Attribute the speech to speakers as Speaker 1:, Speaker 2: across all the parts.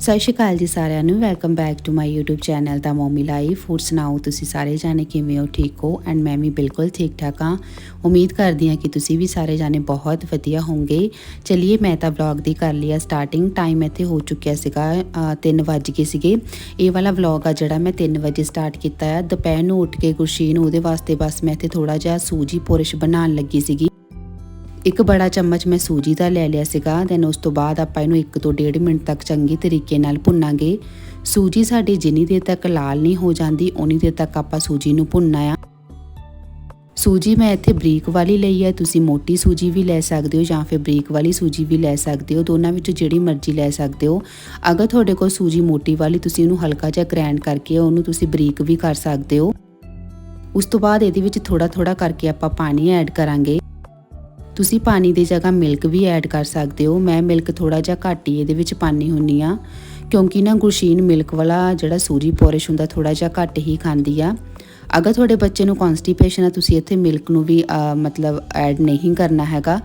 Speaker 1: ਸਤਿ ਸ਼੍ਰੀ ਅਕਾਲ ਜੀ ਸਾਰਿਆਂ ਨੂੰ। Welcome back to my YouTube channel the ਮੋਮੀ life ਹੋਰ ਸੁਣਾਓ ਤੁਸੀਂ ਸਾਰੇ ਜਾਣੇ ਕਿਵੇਂ ਹੋ? ਠੀਕ ਹੋ? ਐਂਡ ਮੈਂ ਵੀ ਬਿਲਕੁਲ ਠੀਕ ਠਾਕ ਹਾਂ। ਉਮੀਦ ਕਰਦੀ ਹਾਂ ਕਿ ਤੁਸੀਂ ਵੀ ਸਾਰੇ ਜਾਣੇ ਬਹੁਤ ਵਧੀਆ ਹੋਵੋਗੇ। ਚਲਿਏ, ਮੈਂ ਤਾਂ ਵਲੌਗ ਦੀ ਕਰ ਲਿਆ ਸਟਾਰਟਿੰਗ ਟਾਈਮ ਇੱਥੇ ਹੋ ਚੁੱਕਿਆ ਸੀਗਾ 3 ਵਜ ਗਏ ਸੀਗੇ। ਇਹ ਵਾਲਾ ਵਲੌਗ ਆ ਜਿਹੜਾ ਮੈਂ 3 ਵਜੇ ਸਟਾਰਟ ਕੀਤਾ ਹੈ ਦੁਪਹਿਰ ਨੂੰ ਉੱਠ ਕੇ ਗੁਰਸ਼ੀਨ, ਉਹਦੇ ਵਾਸਤੇ ਬਸ ਮੈਂ ਇੱਥੇ ਥੋੜਾ ਜਿਹਾ ਸੂਜੀ ਪੋਰਿਸ਼ ਬਣਾਉਣ ਲੱਗੀ ਸੀਗੀ। ਇੱਕ ਬੜਾ ਚਮਚ ਮੈਂ ਸੂਜੀ ਦਾ ਲੈ ਲਿਆ ਸੀਗਾ ਦੈਨ ਉਸ ਤੋਂ ਬਾਅਦ ਆਪਾਂ ਇਹਨੂੰ 1 ਤੋਂ 1.5 ਮਿੰਟ ਤੱਕ ਚੰਗੀ ਤਰੀਕੇ ਨਾਲ ਭੁੰਨਾਂਗੇ। ਸੂਜੀ ਸਾਡੀ ਜਿੰਨੀ ਦੇਰ ਤੱਕ ਲਾਲ ਨਹੀਂ ਹੋ ਜਾਂਦੀ ਉਨੀ ਦੇਰ ਤੱਕ ਆਪਾਂ ਸੂਜੀ ਨੂੰ ਭੁੰਨਣਾ ਆ। ਸੂਜੀ ਮੈਂ ਇੱਥੇ ਬਰੀਕ ਵਾਲੀ ਲਈ ਹੈ ਤੁਸੀਂ ਮੋਟੀ ਸੂਜੀ ਵੀ ਲੈ ਸਕਦੇ ਹੋ ਜਾਂ ਫਿਰ ਬਰੀਕ ਵਾਲੀ ਸੂਜੀ ਵੀ ਲੈ ਸਕਦੇ ਹੋ, ਦੋਨਾਂ ਵਿੱਚੋਂ ਜਿਹੜੀ ਮਰਜ਼ੀ ਲੈ ਸਕਦੇ ਹੋ। ਅਗਰ ਤੁਹਾਡੇ ਕੋਲ ਸੂਜੀ ਮੋਟੀ ਵਾਲੀ, ਤੁਸੀਂ ਉਹਨੂੰ ਹਲਕਾ ਜਿਹਾ ਗ੍ਰਾਈਂਡ ਕਰਕੇ ਉਹਨੂੰ ਤੁਸੀਂ ਬਰੀਕ ਵੀ ਕਰ ਸਕਦੇ ਹੋ। ਉਸ ਤੋਂ ਬਾਅਦ ਇਹਦੇ ਵਿੱਚ ਥੋੜਾ ਥੋੜਾ ਕਰਕੇ ਆਪਾਂ ਪਾਣੀ ਐਡ ਕਰਾਂਗੇ। ਤੁਸੀਂ ਪਾਣੀ ਦੀ ਜਗ੍ਹਾ ਮਿਲਕ ਵੀ ਐਡ ਕਰ ਸਕਦੇ ਹੋ। ਮੈਂ ਮਿਲਕ ਥੋੜਾ ਜਿਹਾ ਘੱਟ ਹੀ ਇਹਦੇ ਵਿੱਚ ਪਾਣੀ ਹੁੰਨੀ ਆ ਕਿਉਂਕਿ ਨਾ ਗੁਰਸ਼ੀਨ ਮਿਲਕ ਵਾਲਾ ਜਿਹੜਾ ਸੂਜੀ ਪੋਰਿਸ਼ ਹੁੰਦਾ ਥੋੜਾ ਜਿਹਾ ਘੱਟ ਹੀ ਖਾਂਦੀ ਆ। ਅਗਰ ਤੁਹਾਡੇ ਬੱਚੇ ਨੂੰ ਕਨਸਟੀਪੇਸ਼ਨ ਆ, ਤੁਸੀਂ ਇੱਥੇ ਮਿਲਕ ਨੂੰ ਵੀ ਮਤਲਬ ਐਡ ਨਹੀਂ ਕਰਨਾ ਹੈਗਾ।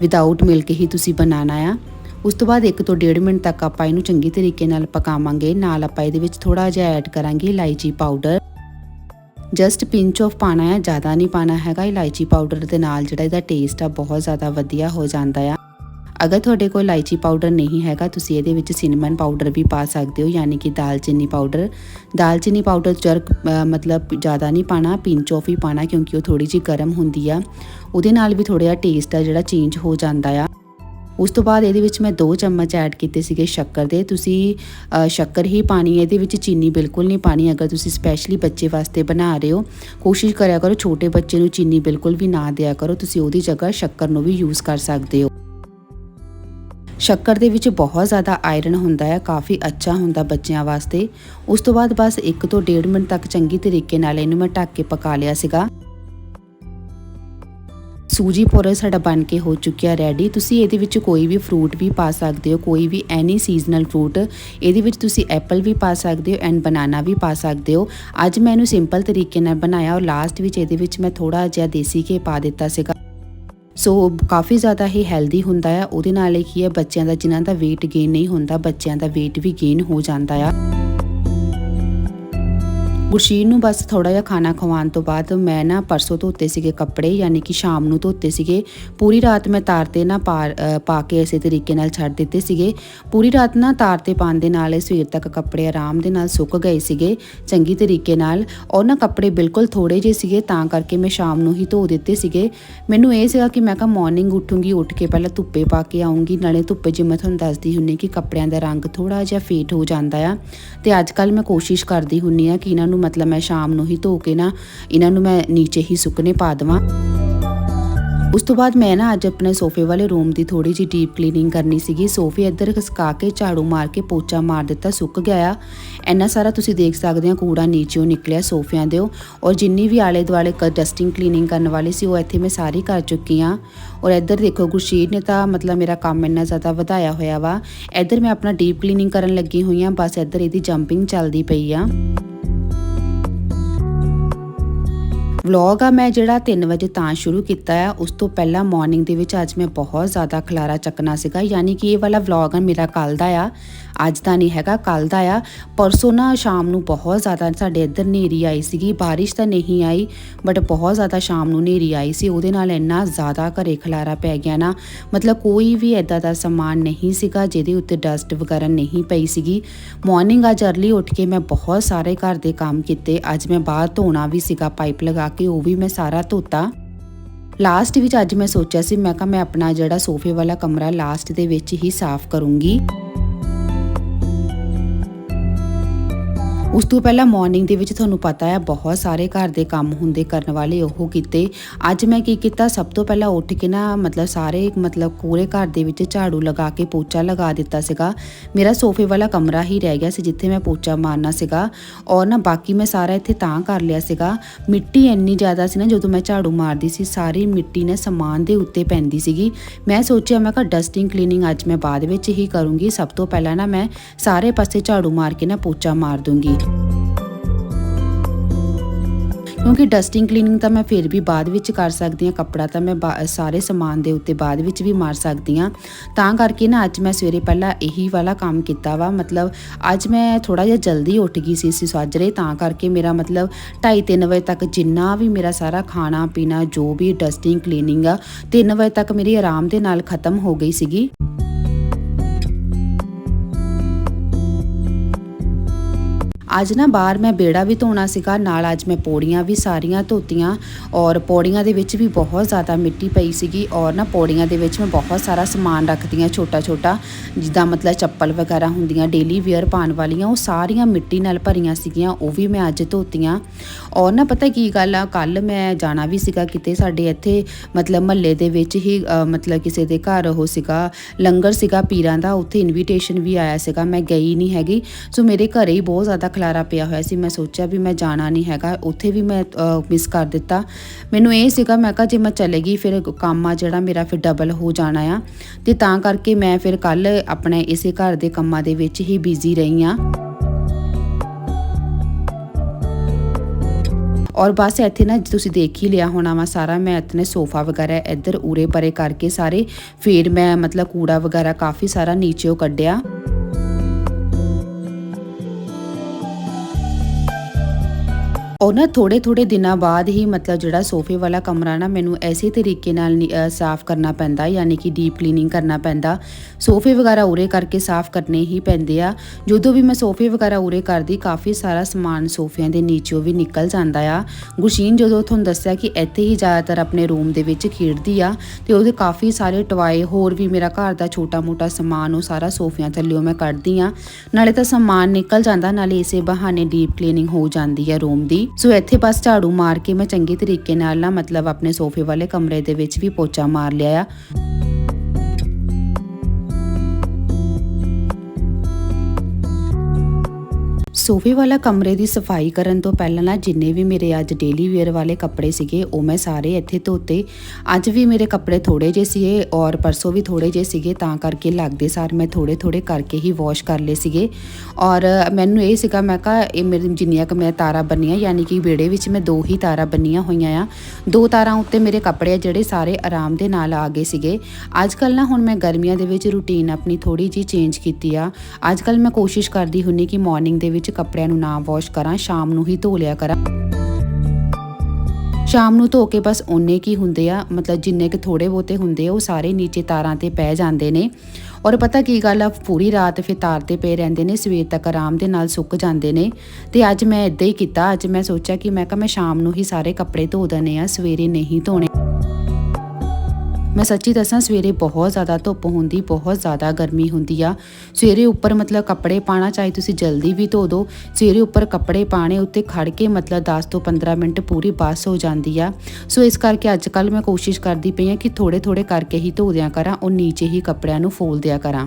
Speaker 1: ਵਿਦਆਊਟ ਮਿਲਕ ਹੀ ਤੁਸੀਂ ਬਣਾਉਣਾ ਆ। ਉਸ ਤੋਂ ਬਾਅਦ 1 ਤੋਂ 1.5 ਮਿੰਟ ਤੱਕ ਆਪਾਂ ਇਹਨੂੰ ਚੰਗੀ ਤਰੀਕੇ ਨਾਲ ਪਕਾਵਾਂਗੇ। ਨਾਲ ਆਪਾਂ ਇਹਦੇ ਵਿੱਚ ਥੋੜਾ ਜਿਹਾ ਐਡ ਕਰਾਂਗੇ ਇਲਾਇਚੀ ਪਾਊਡਰ। ਜਸਟ ਪਿੰਚ ਆਫ ਪਾਣਾ ਹੈ, ਜ਼ਿਆਦਾ ਨਹੀਂ ਪਾਣਾ ਹੈਗਾ। ਇਲਾਇਚੀ ਪਾਊਡਰ ਦੇ ਨਾਲ ਜਿਹੜਾ ਇਹਦਾ ਟੇਸਟ ਆ, ਬਹੁਤ ਜ਼ਿਆਦਾ ਵਧੀਆ ਹੋ ਜਾਂਦਾ ਆ। ਅਗਰ ਤੁਹਾਡੇ ਕੋਲ ਇਲਾਇਚੀ ਪਾਊਡਰ ਨਹੀਂ ਹੈਗਾ, ਤੁਸੀਂ ਇਹਦੇ ਵਿੱਚ ਸਿਨਮਨ ਪਾਊਡਰ ਵੀ ਪਾ ਸਕਦੇ ਹੋ, ਯਾਨੀ ਕਿ ਦਾਲਚੀਨੀ ਪਾਊਡਰ ਦਾਲਚੀਨੀ ਪਾਊਡਰ ਜਰਕ ਮਤਲਬ ਜ਼ਿਆਦਾ ਨਹੀਂ ਪਾਣਾ ਪਿੰਚ ਆਫ ਹੀ ਪਾਣਾ ਕਿਉਂਕਿ ਉਹ ਥੋੜੀ ਜਿਹੀ ਗਰਮ ਹੁੰਦੀ ਆ। ਉਹਦੇ ਨਾਲ ਵੀ ਥੋੜਾ ਜਿਹਾ ਟੇਸਟ ਆ ਜਿਹੜਾ ਚੇਂਜ ਹੋ ਜਾਂਦਾ ਆ। ਉਸ ਤੋਂ ਬਾਅਦ ਇਹਦੇ ਵਿੱਚ ਮੈਂ 2 ਚਮਚ ਐਡ ਕੀਤੇ ਸੀਗੇ ਸ਼ੱਕਰ ਦੇ। ਤੁਸੀਂ ਸ਼ੱਕਰ ਹੀ ਪਾਣੀ ਹੈ ਇਹਦੇ ਵਿੱਚ ਚੀਨੀ ਬਿਲਕੁਲ ਨਹੀਂ ਪਾਣੀ। ਅਗਰ ਤੁਸੀਂ ਸਪੈਸ਼ਲੀ ਬੱਚੇ ਵਾਸਤੇ ਬਣਾ ਰਹੇ ਹੋ, ਕੋਸ਼ਿਸ਼ ਕਰਿਆ ਕਰੋ ਛੋਟੇ ਬੱਚੇ ਨੂੰ ਚੀਨੀ ਬਿਲਕੁਲ ਵੀ ਨਾ ਦਿਆ ਕਰੋ। ਤੁਸੀਂ ਉਹਦੀ ਜਗ੍ਹਾ ਸ਼ੱਕਰ ਨੂੰ ਵੀ ਯੂਜ਼ ਕਰ ਸਕਦੇ ਹੋ। ਸ਼ੱਕਰ ਦੇ ਵਿੱਚ ਬਹੁਤ ਜ਼ਿਆਦਾ ਆਇਰਨ ਹੁੰਦਾ ਹੈ, ਕਾਫੀ ਅੱਛਾ ਹੁੰਦਾ ਬੱਚਿਆਂ ਵਾਸਤੇ। ਉਸ ਤੋਂ ਬਾਅਦ ਬਸ 1 ਤੋਂ 1.5 ਮਿੰਟ ਤੱਕ ਚੰਗੀ ਤਰੀਕੇ ਨਾਲ ਇਹਨੂੰ ਮੈਂ ਢੱਕ ਕੇ ਪਕਾ ਲਿਆ ਸੀਗਾ। ਸੂਜੀ ਪੋਰਸ ਸਾਡਾ ਬਣ ਕੇ ਹੋ ਚੁੱਕਿਆ ਰੈਡੀ ਤੁਸੀਂ ਇਹਦੇ ਵਿੱਚ ਕੋਈ ਵੀ ਫਰੂਟ ਵੀ ਪਾ ਸਕਦੇ ਹੋ, ਕੋਈ ਵੀ ਐਨੀ ਸੀਜ਼ਨਲ ਫਰੂਟ ਇਹਦੇ ਵਿੱਚ ਤੁਸੀਂ ਐਪਲ ਵੀ ਪਾ ਸਕਦੇ ਹੋ ਐਂਡ ਬਨਾਨਾ ਵੀ ਪਾ ਸਕਦੇ ਹੋ। ਅੱਜ ਮੈਂ ਇਹਨੂੰ ਸਿੰਪਲ ਤਰੀਕੇ ਨਾਲ ਬਣਾਇਆ ਔਰ ਲਾਸਟ ਵਿੱਚ ਇਹਦੇ ਵਿੱਚ ਮੈਂ ਥੋੜਾ ਜਿਹਾ ਦੇਸੀ ਘੇ ਪਾ ਦਿੱਤਾ ਸੀਗਾ। ਸੋ ਕਾਫੀ ਜ਼ਿਆਦਾ ਹੀ ਹੈਲਦੀ ਹੁੰਦਾ ਆ। ਉਹਦੇ ਨਾਲ ਇਹ ਕੀ ਹੈ ਬੱਚਿਆਂ ਦਾ ਜਿਨ੍ਹਾਂ ਦਾ weight gain ਨਹੀਂ ਹੁੰਦਾ, ਬੱਚਿਆਂ ਦਾ weight ਵੀ gain ਹੋ ਜਾਂਦਾ ਆ। ਗੁਰਸ਼ੀਨ ਨੂੰ ਬਸ ਥੋੜਾ ਜਿਹਾ ਖਾਣਾ ਖਵਾਉਣ ਤੋਂ ਬਾਅਦ ਮੈਂ ਨਾ ਪਰਸੋਂ ਧੋਤੇ ਸੀਗੇ ਕੱਪੜੇ, ਯਾਨੀ ਕਿ ਸ਼ਾਮ ਨੂੰ ਧੋਤੇ ਸੀਗੇ। ਪੂਰੀ ਰਾਤ ਮੈਂ ਤਾਰ ਤੇ ਨਾ ਪਾ ਪਾ ਕੇ ਇਸੇ ਤਰੀਕੇ ਨਾਲ ਛੱਡ ਦਿੱਤੇ ਸੀਗੇ। ਪੂਰੀ ਰਾਤ ਨਾ ਤਾਰ ਤੇ ਪਾਉਣ ਦੇ ਨਾਲ ਸਵੇਰ ਤੱਕ ਕੱਪੜੇ ਆਰਾਮ ਦੇ ਨਾਲ ਸੁੱਕ ਗਏ ਸੀਗੇ, ਚੰਗੀ ਤਰੀਕੇ ਨਾਲ। ਔਰ ਨਾ ਕੱਪੜੇ ਬਿਲਕੁਲ ਥੋੜੇ ਜਿਹੇ ਸੀਗੇ, ਤਾਂ ਕਰਕੇ ਮੈਂ ਸ਼ਾਮ ਨੂੰ ਹੀ ਧੋ ਦਿੱਤੇ ਸੀਗੇ। ਮੈਨੂੰ ਇਹ ਸੀਗਾ ਕਿ ਮੈਂ ਕਿਹਾ ਮਾਰਨਿੰਗ ਉੱਠੂੰਗੀ, ਉੱਠ ਕੇ ਪਹਿਲਾਂ ਧੁੱਪੇ ਪਾ ਕੇ ਆਉਂਗੀ ਨਾਲੇ ਧੁੱਪੇ ਜਿਵੇਂ ਮੈਂ ਤੁਹਾਨੂੰ ਦੱਸਦੀ ਹੁੰਨੀ ਕਿ ਕੱਪੜਿਆਂ ਦਾ ਰੰਗ ਥੋੜਾ ਜਿਹਾ ਫੇਟ ਹੋ ਜਾਂਦਾ ਆ। ਤੇ ਅੱਜ ਕੱਲ ਮੈਂ ਕੋਸ਼ਿਸ਼ ਕਰਦੀ ਹੁੰਨੀ ਆ ਕਿ ਇਹਨਾਂ ਨੂੰ ਮਤਲਬ ਮੈਂ ਸ਼ਾਮ ਨੂੰ ਹੀ ਧੋ ਕੇ ਨਾ ਇਹਨਾਂ ਨੂੰ ਮੈਂ ਨੀਚੇ ਹੀ ਸੁੱਕਣੇ ਪਾ ਦੇਵਾਂ। ਉਸ ਤੋਂ ਬਾਅਦ ਮੈਂ ਨਾ ਅੱਜ ਆਪਣੇ ਸੋਫੇ ਵਾਲੇ ਰੂਮ ਦੀ ਥੋੜੀ ਜਿਹੀ ਡੀਪ ਕਲੀਨਿੰਗ ਕਰਨੀ ਸੀਗੀ। ਸੋਫੇ ਇੱਧਰ ਖਸਕਾ ਕੇ ਝਾੜੂ ਮਾਰ ਕੇ ਪੋਚਾ ਮਾਰ ਦਿੱਤਾ, ਸੁੱਕ ਗਿਆ ਆ। ਇੰਨਾ ਸਾਰਾ ਤੁਸੀਂ ਦੇਖ ਸਕਦੇ ਆ ਕੂੜਾ ਨੀਚੇੋਂ ਨਿਕਲਿਆ ਸੋਫਿਆਂ ਦੇ ਔਰ ਜਿੰਨੀ ਵੀ ਆਲੇ ਦੁਆਲੇ ਡਸਟਿੰਗ ਕਲੀਨਿੰਗ ਕਰਨ ਵਾਲੀ ਸੀ, ਉਹ ਇੱਥੇ ਮੈਂ ਸਾਰੀ ਕਰ ਚੁੱਕੀ ਆ ਔਰ ਇੱਧਰ ਦੇਖੋ ਗੁਰਸ਼ੀਰ ਨੇ ਤਾਂ ਮਤਲਬ ਮੇਰਾ ਕੰਮ ਇੰਨਾ ਜ਼ਿਆਦਾ ਵਧਾਇਆ ਹੋਇਆ ਵਾ। ਇੱਧਰ ਮੈਂ ਆਪਣਾ ਡੀਪ ਕਲੀਨਿੰਗ ਕਰਨ ਲੱਗੀ ਹੋਈ ਆ ਬਸ ਇੱਧਰ ਇਹਦੀ ਜੰਪਿੰਗ ਚੱਲਦੀ ਪਈ ਆ। ਵਲੌਗ ਆ ਮੈਂ ਜਿਹੜਾ 3 ਵਜੇ ਤਾਂ ਸ਼ੁਰੂ ਕੀਤਾ ਆ, ਉਸ ਤੋਂ ਪਹਿਲਾਂ ਮਾਰਨਿੰਗ ਦੇ ਵਿੱਚ ਅੱਜ ਮੈਂ ਬਹੁਤ ਜ਼ਿਆਦਾ ਖਲਾਰਾ ਚੱਕਣਾ ਸੀਗਾ, ਯਾਨੀ ਕਿ ਇਹ ਵਾਲਾ ਵਲੌਗ ਆ ਮੇਰਾ ਕੱਲ ਦਾ ਆ। ਅੱਜ ਦਾ ਨਹੀਂ ਹੈਗਾ ਕੱਲ ਦਾ ਆ। ਪਰਸੋਂ ਨਾ ਸ਼ਾਮ ਨੂੰ ਬਹੁਤ ਜ਼ਿਆਦਾ ਸਾਡੇ ਇੱਧਰ ਨੇਰੀ ਆਈ ਸੀਗੀ, ਬਾਰਿਸ਼ ਤਾਂ ਨਹੀਂ ਆਈ ਬਟ ਬਹੁਤ ਜ਼ਿਆਦਾ ਸ਼ਾਮ ਨੂੰ ਨੇਰੀ ਆਈ ਸੀ। ਉਹਦੇ ਨਾਲ ਇੰਨਾ ਜ਼ਿਆਦਾ ਘਰੇ ਖਲਾਰਾ ਪੈ ਗਿਆ ਨਾ। ਮਤਲਬ ਕੋਈ ਵੀ ਐਦਾਂ ਦਾ ਸਮਾਨ ਨਹੀਂ ਸੀਗਾ, ਜਿਹਦੇ ਉੱਤੇ ਡਸਟ ਵਗੈਰਾ ਨਹੀਂ ਪਈ ਸੀਗੀ। ਮਾਰਨਿੰਗ ਅੱਜ ਅਰਲੀ ਉੱਠ ਕੇ ਮੈਂ ਬਹੁਤ ਸਾਰੇ ਘਰ ਦੇ ਕੰਮ ਕੀਤੇ। ਅੱਜ ਮੈਂ ਬਾਹਰ ਧੋਣਾ ਵੀ ਸੀਗਾ, ਪਾਈਪ ਲਗਾ ਕੇ, ਉਹ ਵੀ ਮੈਂ ਸਾਰਾ ਧੋਤਾ। ਲਾਸਟ ਵਿੱਚ ਅੱਜ ਮੈਂ ਸੋਚਿਆ ਸੀ, ਮੈਂ ਕਿਹਾ ਮੈਂ ਆਪਣਾ ਜਿਹੜਾ ਸੋਫੇ ਵਾਲਾ ਕਮਰਾ ਲਾਸਟ ਦੇ ਵਿੱਚ ਹੀ ਸਾਫ਼ ਕਰੂੰਗੀ। ਉਸ ਤੋਂ ਪਹਿਲਾਂ ਮਾਰਨਿੰਗ ਦੇ ਵਿੱਚ ਤੁਹਾਨੂੰ ਪਤਾ ਹੈ, ਬਹੁਤ ਸਾਰੇ ਘਰ ਦੇ ਕੰਮ ਹੁੰਦੇ ਕਰਨ ਵਾਲੇ ਉਹ ਕੀਤੇ। ਅੱਜ ਮੈਂ ਕੀ ਕੀਤਾ, ਸਭ ਤੋਂ ਪਹਿਲਾਂ ਉੱਠ ਕੇ ਨਾ ਮਤਲਬ ਸਾਰੇ, ਮਤਲਬ ਪੂਰੇ ਘਰ ਦੇ ਵਿੱਚ ਝਾੜੂ ਲਗਾ ਕੇ ਪੋਚਾ ਲਗਾ ਦਿੱਤਾ ਸੀਗਾ। ਮੇਰਾ ਸੋਫੇ ਵਾਲਾ ਕਮਰਾ ਹੀ ਰਹਿ ਗਿਆ ਸੀ ਜਿੱਥੇ ਮੈਂ ਪੋਚਾ ਮਾਰਨਾ ਸੀਗਾ ਔਰ ਨਾ ਬਾਕੀ ਮੈਂ ਸਾਰਾ ਇੱਥੇ ਤਾਂ ਕਰ ਲਿਆ ਸੀਗਾ। ਮਿੱਟੀ ਇੰਨੀ ਜ਼ਿਆਦਾ ਸੀ ਨਾ, ਜਦੋਂ ਮੈਂ ਝਾੜੂ ਮਾਰਦੀ ਸੀ, ਸਾਰੀ ਮਿੱਟੀ ਨੇ ਸਮਾਨ ਦੇ ਉੱਤੇ ਪੈਂਦੀ ਸੀਗੀ। ਮੈਂ ਸੋਚਿਆ, ਮੈਂ ਕਿਹਾ ਡਸਟਿੰਗ ਕਲੀਨਿੰਗ ਅੱਜ ਮੈਂ ਬਾਅਦ ਵਿੱਚ ਹੀ ਕਰੂੰਗੀ। ਸਭ ਤੋਂ ਪਹਿਲਾਂ ਨਾ ਮੈਂ ਸਾਰੇ ਪਾਸੇ ਝਾੜੂ ਮਾਰ ਕੇ ਨਾ ਪੋਚਾ ਮਾਰ ਦੂੰਗੀ। ਕਿਉਂਕਿ ਡਸਟਿੰਗ ਕਲੀਨਿੰਗ ਤਾਂ ਮੈਂ ਫਿਰ ਵੀ ਬਾਅਦ ਵਿੱਚ ਕਰ ਸਕਦੀ ਹਾਂ, ਕੱਪੜਾ ਤਾਂ ਮੈਂ ਬਾ- ਸਾਰੇ ਸਮਾਨ ਦੇ ਉੱਤੇ ਬਾਅਦ ਵਿੱਚ ਵੀ ਮਾਰ ਸਕਦੀ ਹਾਂ। ਤਾਂ ਕਰਕੇ ਨਾ ਅੱਜ ਮੈਂ ਸਵੇਰੇ ਪਹਿਲਾਂ ਇਹੀ ਵਾਲਾ ਕੰਮ ਕੀਤਾ ਵਾ, ਮਤਲਬ ਅੱਜ ਮੈਂ ਥੋੜਾ ਜਿਹਾ ਜਲਦੀ ਉੱਠ ਗਈ ਸੀ ਸੀ ਸਾਜਰੇ ਤਾਂ ਕਰਕੇ ਮੇਰਾ ਮਤਲਬ 2:30 ਵਜੇ ਤੱਕ ਜਿੰਨਾ ਵੀ ਮੇਰਾ ਸਾਰਾ ਖਾਣਾ ਪੀਣਾ ਜੋ ਵੀ ਡਸਟਿੰਗ ਕਲੀਨਿੰਗ ਆ 3 ਵਜੇ ਤੱਕ ਮੇਰੀ ਆਰਾਮ ਦੇ ਨਾਲ ਖਤਮ ਹੋ ਗਈ ਸੀਗੀ। ਅੱਜ ਨਾ ਬਾਹਰ ਮੈਂ ਬੇੜਾ ਵੀ ਧੋਣਾ ਸੀਗਾ, ਨਾਲ ਅੱਜ ਮੈਂ ਪੌੜੀਆਂ ਵੀ ਸਾਰੀਆਂ ਧੋਤੀਆਂ ਔਰ ਪੌੜੀਆਂ ਦੇ ਵਿੱਚ ਵੀ ਬਹੁਤ ਜ਼ਿਆਦਾ ਮਿੱਟੀ ਪਈ ਸੀਗੀ ਔਰ ਨਾ ਪੌੜੀਆਂ ਦੇ ਵਿੱਚ ਮੈਂ ਬਹੁਤ ਸਾਰਾ ਸਮਾਨ ਰੱਖਦੀ ਰੱਖਦੀਆਂ ਛੋਟਾ ਛੋਟਾ ਜਿੱਦਾਂ ਮਤਲਬ ਚੱਪਲ ਵਗੈਰਾ ਹੁੰਦੀਆਂ ਡੇਲੀ ਵੇਅਰ ਪਾਉਣ ਵਾਲੀਆਂ, ਉਹ ਸਾਰੀਆਂ ਮਿੱਟੀ ਨਾਲ ਭਰੀਆਂ ਸੀਗੀਆਂ, ਉਹ ਵੀ ਮੈਂ ਅੱਜ ਧੋਤੀਆਂ। ਔਰ ਨਾ ਪਤਾ ਕੀ ਗੱਲ ਆ ਕੱਲ ਮੈਂ ਜਾਣਾ ਵੀ ਸੀਗਾ ਕਿਤੇ ਸਾਡੇ ਇੱਥੇ, ਮਤਲਬ ਮਹੱਲੇ ਦੇ ਵਿੱਚ ਹੀ ਮਤਲਬ ਕਿਸੇ ਦੇ ਘਰ ਉਹ ਸੀਗਾ, ਲੰਗਰ ਸੀਗਾ ਪੀਰਾਂ ਦਾ, ਉੱਥੇ ਇਨਵੀਟੇਸ਼ਨ ਵੀ ਆਇਆ ਸੀਗਾ, ਮੈਂ ਗਈ ਨਹੀਂ ਹੈਗੀ। ਸੋ ਮੇਰੇ ਘਰੇ ਹੀ ਬਹੁਤ ਜ਼ਿਆਦਾ ਖਲਾਰਾ ਪਿਆ ਹੋਇਆ ਸੀ, ਮੈਂ ਸੋਚਿਆ ਵੀ ਮੈਂ ਜਾਣਾ ਨਹੀਂ ਹੈਗਾ, ਉੱਥੇ ਵੀ ਮੈਂ ਮਿਸ ਕਰ ਦਿੱਤਾ। ਮੈਨੂੰ ਇਹ ਸੀਗਾ, ਮੈਂ ਕਿਹਾ ਜੇ ਮੈਂ ਚਲੇਗੀ ਫਿਰ ਕੰਮ ਆ ਜਿਹੜਾ ਮੇਰਾ ਫਿਰ ਡਬਲ ਹੋ ਜਾਣਾ ਆ। ਤੇ ਤਾਂ ਕਰਕੇ ਮੈਂ ਫਿਰ ਕੱਲ ਆਪਣੇ ਇਸੇ ਘਰ ਦੇ ਕੰਮਾਂ ਦੇ ਵਿੱਚ ਹੀ ਬਿਜ਼ੀ ਰਹੀ ਆ ਔਰ ਬਸ ਇੱਥੇ ਨਾ ਤੁਸੀਂ ਦੇਖ ਹੀ ਲਿਆ ਹੋਣਾ ਵਾ ਸਾਰਾ, ਮੈਂ ਇਤਨੇ ਸੋਫਾ ਵਗੈਰਾ ਇੱਧਰ ਉਰੇ ਪਰੇ ਕਰਕੇ ਸਾਰੇ, ਫਿਰ ਮੈਂ ਮਤਲਬ ਕੂੜਾ ਵਗੈਰਾ ਕਾਫੀ ਸਾਰਾ ਨੀਚੇੋਂ ਕੱਢਿਆ। ਉਹ ਨਾ ਥੋੜੇ ਥੋੜੇ ਦਿਨਾਂ ਬਾਅਦ ਹੀ ਮਤਲਬ ਜਿਹੜਾ ਸੋਫੇ ਵਾਲਾ ਕਮਰਾ ਨਾ, ਮੈਨੂੰ ਐਸੇ ਤਰੀਕੇ ਨਾਲ ਨੀ- ਸਾਫ਼ ਕਰਨਾ ਪੈਂਦਾ, ਯਾਨੀ ਕਿ ਡੀਪ ਕਲੀਨਿੰਗ ਕਰਨਾ ਪੈਂਦਾ। ਸੋਫੇ ਵਗੈਰਾ ਉਰੇ ਕਰਕੇ ਸਾਫ਼ ਕਰਨੇ ਹੀ ਪੈਂਦੇ ਆ। ਜਦੋਂ ਵੀ ਮੈਂ ਸੋਫੇ ਵਗੈਰਾ ਉਰੇ ਕਰਦੀ, ਕਾਫੀ ਸਾਰਾ ਸਮਾਨ ਸੋਫਿਆਂ ਦੇ ਨੀਚੋਂ ਵੀ ਨਿਕਲ ਜਾਂਦਾ ਆ। ਗੁਸ਼ੀਨ ਜਦੋਂ ਤੁਹਾਨੂੰ ਦੱਸਿਆ ਕਿ ਇੱਥੇ ਹੀ ਜ਼ਿਆਦਾਤਰ ਆਪਣੇ ਰੂਮ ਦੇ ਵਿੱਚ ਖੇਡਦੀ ਆ, ਤੇ ਉਹਦੇ ਕਾਫੀ ਸਾਰੇ ਟਵਾਏ, ਹੋਰ ਵੀ ਮੇਰਾ ਘਰ ਦਾ ਛੋਟਾ ਮੋਟਾ ਸਮਾਨ, ਉਹ ਸਾਰਾ ਸੋਫਿਆਂ ਥੱਲੇੋਂ ਮੈਂ ਕੱਢਦੀ ਆ। ਨਾਲੇ ਤਾਂ ਸਮਾਨ ਨਿਕਲ ਜਾਂਦਾ, ਨਾਲੇ ਇਸੇ ਬਹਾਨੇ ਡੀਪ ਕਲੀਨਿੰਗ ਹੋ ਜਾਂਦੀ ਆ ਰੂਮ ਦੀ। ਸੋ ਇੱਥੇ ਬਸ ਝਾੜੂ ਮਾਰ ਕੇ ਮੈਂ ਚੰਗੇ ਤਰੀਕੇ ਨਾਲ ਨਾ ਮਤਲਬ ਆਪਣੇ ਸੋਫੇ ਵਾਲੇ ਕਮਰੇ ਦੇ ਵਿੱਚ ਵੀ ਪੋਚਾ ਮਾਰ ਲਿਆ ਆ। ਸੋਫੇ ਵਾਲਾ ਕਮਰੇ ਦੀ ਸਫ਼ਾਈ ਕਰਨ ਤੋਂ ਪਹਿਲਾਂ ਨਾ ਜਿੰਨੇ ਵੀ ਮੇਰੇ ਅੱਜ ਡੇਲੀ ਵੇਅਰ ਵਾਲੇ ਕੱਪੜੇ ਸੀਗੇ, ਉਹ ਮੈਂ ਸਾਰੇ ਇੱਥੇ ਧੋਤੇ। ਅੱਜ ਵੀ ਮੇਰੇ ਕੱਪੜੇ ਥੋੜੇ ਜਿਹੇ ਸੀਗੇ ਔਰ ਪਰਸੋਂ ਵੀ ਥੋੜੇ ਜਿਹੇ ਸੀਗੇ, ਤਾਂ ਕਰਕੇ ਲੱਗਦੇ ਸਾਰ ਮੈਂ ਥੋੜੇ ਥੋੜੇ ਕਰਕੇ ਹੀ ਵਾਸ਼ ਕਰ ਲਏ ਸੀਗੇ। ਔਰ ਮੈਨੂੰ ਇਹ ਸੀਗਾ, ਮੈਂ ਕਿਹਾ ਇਹ ਮੇਰੇ ਜਿੰਨੀਆਂ ਕੁ ਮੈਂ ਤਾਰਾਂ ਬੰਨੀਆਂ, ਯਾਨੀ ਕਿ ਵਿਹੜੇ ਵਿੱਚ ਮੈਂ ਦੋ ਹੀ ਤਾਰਾਂ ਬੰਨੀਆਂ ਹੋਈਆਂ ਆ। ਦੋ ਤਾਰਾਂ ਉੱਤੇ ਮੇਰੇ ਕੱਪੜੇ ਆ ਜਿਹੜੇ ਸਾਰੇ ਆਰਾਮ ਦੇ ਨਾਲ ਆ ਗਏ ਸੀਗੇ। ਅੱਜ ਕੱਲ ਨਾ ਹੁਣ ਮੈਂ ਗਰਮੀਆਂ ਦੇ ਵਿੱਚ ਰੂਟੀਨ ਆਪਣੀ ਥੋੜੀ ਜੀ ਚੇਂਜ ਕੀਤੀ ਆ। ਅੱਜ ਕੱਲ ਮੈਂ ਕੋਸ਼ਿਸ਼ ਕਰਦੀ ਹੁੰਨੀ ਕਿ ਮਾਰਨਿੰਗ ਦੇ ਵਿੱਚ ਕੱਪੜਿਆਂ ਨੂੰ ਨਾ ਵਾਸ਼ ਕਰਾਂ, ਸ਼ਾਮ ਨੂੰ ਹੀ ਧੋ ਲਿਆ ਕਰਾਂ। ਸ਼ਾਮ ਨੂੰ ਧੋ ਕੇ ਬਸ ਓਨੇ ਕੀ ਹੁੰਦੇ ਆ, ਮਤਲਬ ਜਿੰਨੇ ਕਿ ਥੋੜੇ ਬਹੁਤੇ ਹੁੰਦੇ ਆ, ਉਹ ਸਾਰੇ ਨੀਚੇ ਤਾਰਾਂ ਤੇ ਪੈ ਜਾਂਦੇ ਨੇ। ਔਰ ਪਤਾ ਕੀ ਗੱਲ ਆ, ਪੂਰੀ ਰਾਤ ਫਿਰ ਤਾਰ ਤੇ ਪਏ ਰਹਿੰਦੇ ਨੇ, ਸਵੇਰ ਤੱਕ ਆਰਾਮ ਦੇ ਨਾਲ ਸੁੱਕ ਜਾਂਦੇ ਨੇ। ਤੇ ਅੱਜ ਮੈਂ ਇਦਾਂ ਹੀ ਕੀਤਾ, ਅੱਜ ਮੈਂ ਸੋਚਿਆ ਕਿ ਮੈਂ ਕਿਹਾ ਮੈਂ ਸ਼ਾਮ ਨੂੰ ਹੀ ਸਾਰੇ ਕੱਪੜੇ ਧੋ ਦਨੇ ਆ, ਸਵੇਰੇ ਨਹੀਂ ਧੋਣੇ। ਮੈਂ ਸੱਚੀ ਦੱਸਾਂ, ਸਵੇਰੇ ਬਹੁਤ ਜ਼ਿਆਦਾ ਧੁੱਪ ਹੁੰਦੀ, ਬਹੁਤ ਜ਼ਿਆਦਾ ਗਰਮੀ ਹੁੰਦੀ ਆ। ਸਵੇਰੇ ਉੱਪਰ ਮਤਲਬ ਕੱਪੜੇ ਪਾਣਾ ਚਾਹੇ ਤੁਸੀਂ ਜਲਦੀ ਵੀ ਧੋ ਦਿਓ ਸਵੇਰੇ ਉੱਪਰ ਕੱਪੜੇ ਪਾਣੇ ਉੱਤੇ ਖੜ ਕੇ ਮਤਲਬ 10 ਤੋਂ 15 ਮਿੰਟ ਪੂਰੀ ਬੱਸ ਹੋ ਜਾਂਦੀ ਆ। ਸੋ ਇਸ ਕਰਕੇ ਅੱਜ ਕੱਲ ਮੈਂ ਕੋਸ਼ਿਸ਼ ਕਰਦੀ ਪਈ ਆ ਕਿ ਥੋੜੇ ਥੋੜੇ ਕਰਕੇ ਹੀ ਧੋ ਦਿਆਂ ਕਰਾਂ ਔਰ ਨੀਚੇ ਹੀ ਕੱਪੜਿਆਂ ਨੂੰ ਫੋਲ ਦਿਆਂ ਕਰਾਂ।